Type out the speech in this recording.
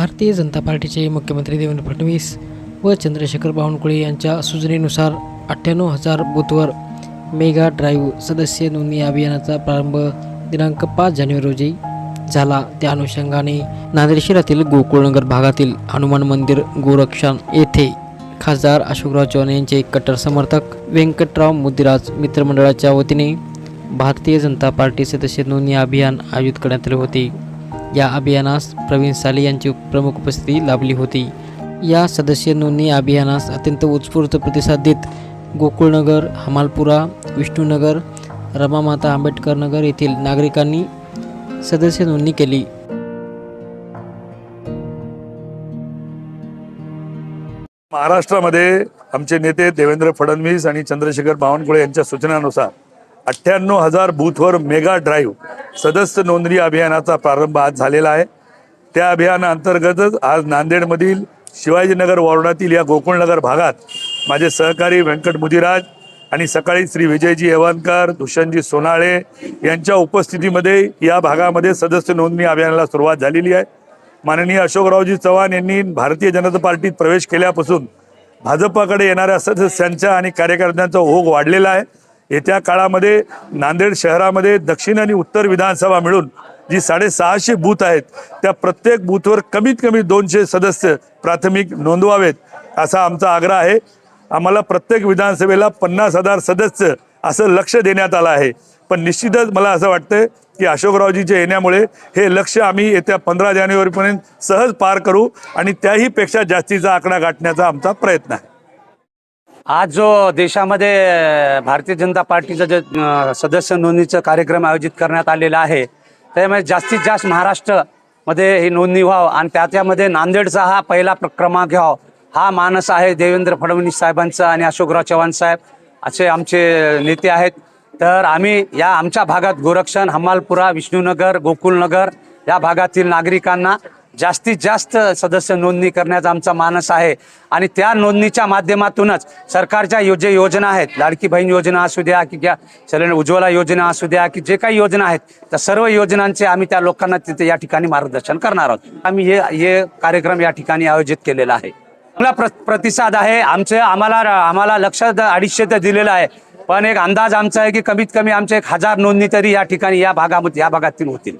भारतीय जनता पार्टीचे मुख्यमंत्री देवेंद्र फडणवीस व चंद्रशेखर बावनकुळे यांच्या सूचनेनुसार अठ्ठ्याण्णव हजार बूथवर मेगा ड्राईव्ह सदस्य नोंदणी अभियानाचा प्रारंभ दिनांक पाच जानेवारी रोजी झाला. त्या अनुषंगाने नांदेड शहरातील गोकुळनगर भागातील हनुमान मंदिर गोरक्षण येथे खासदार अशोकराव चव्हाण यांचे कट्टर समर्थक व्यंकटराव मुदिराज मित्रमंडळाच्या वतीने भारतीय जनता पार्टी सदस्य नोंदणी अभियान आयोजित करण्यात आले होते. या अभियानास प्रवीण साले यांची प्रमुख उपस्थिती लाभली होती. या सदस्य नोंदणी अभियानास अत्यंत उत्स्फूर्त प्रतिसाद देत गोकुळनगर हमालपुरा विष्णुनगर रमामाता आंबेडकर नगर येथील नागरिकांनी सदस्य नोंदणी केली. महाराष्ट्रामध्ये आमचे नेते देवेंद्र फडणवीस आणि चंद्रशेखर बावनकुळे यांच्या सूचनानुसार अठ्ठ्याण्णव हजार बूथवर मेगा ड्राईव्ह सदस्य नोंदणी अभियानाचा प्रारंभ आज झालेला आहे. त्या अभियानाअंतर्गतच आज नांदेडमधील शिवाजीनगर वॉर्डातील या गोकुळनगर भागात माझे सहकारी व्यंकट मुदिराज आणि सकाळी श्री विजयजी येवनकर दुष्यंतजी सोनाळे यांच्या उपस्थितीमध्ये या भागामध्ये सदस्य नोंदणी अभियानाला सुरुवात झालेली आहे. माननीय अशोकरावजी चव्हाण यांनी भारतीय जनता पार्टीत प्रवेश केल्यापासून भाजपाकडे येणाऱ्या सदस्यांच्या आणि कार्यकर्त्यांचा ओघ वाढलेला आहे. येत्या काळामध्ये नांदेड शहरामध्ये दक्षिण आणि उत्तर विधानसभा मिळून जी साडेसहाशे बूथ आहेत त्या प्रत्येक बूथवर कमीत कमी दोनशे सदस्य प्राथमिक नोंदवावेत असा आमचा आग्रह आहे. आम्हाला प्रत्येक विधानसभेला पन्नास हजार सदस्य असं लक्ष देण्यात आलं आहे. पण निश्चितच मला असं वाटतं की अशोकरावजीच्या येण्यामुळे हे लक्ष आम्ही येत्या पंधरा जानेवारीपर्यंत सहज पार करू आणि त्याहीपेक्षा जास्तीचा आकडा गाठण्याचा आमचा प्रयत्न आहे. आज जो देशामध्ये भारतीय जनता पार्टीचं जे सदस्य नोंदणीचं कार्यक्रम आयोजित करण्यात आलेला आहे त्यामुळे जास्तीत जास्त महाराष्ट्रामध्ये ही नोंदणी व्हावं आणि त्याच्यामध्ये नांदेडचा हा पहिला क्रमांक घ्यावा हा मानस आहे देवेंद्र फडणवीस साहेबांचा आणि अशोकराव चव्हाण साहेब असे आमचे नेते आहेत. तर आम्ही या आमच्या भागात गोरक्षण हमालपुरा विष्णुनगर गोकुलनगर या भागातील नागरिकांना जास्तीत जास्त सदस्य नोंदणी करण्याचा आमचा मानस आहे. आणि त्या नोंदणीच्या माध्यमातूनच सरकारच्या यो जे योजना आहेत लाडकी बहीण योजना असू द्या की ज्या सिलेंडर उज्ज्वला योजना असू द्या की जे काही योजना आहेत त्या सर्व योजनांचे आम्ही त्या लोकांना तिथे या ठिकाणी मार्गदर्शन करणार आहोत. आम्ही हे हे कार्यक्रम या ठिकाणी आयोजित केलेला आहे. चांगला प्र प्रतिसाद आहे. आमचे आम्हाला आम्हाला लक्ष अडीचशे तर दिलेलं आहे. पण एक अंदाज आमचा आहे की कमीत कमी आमचे एक हजार नोंदणी तरी या ठिकाणी या भागामध्ये या भागातील होतील.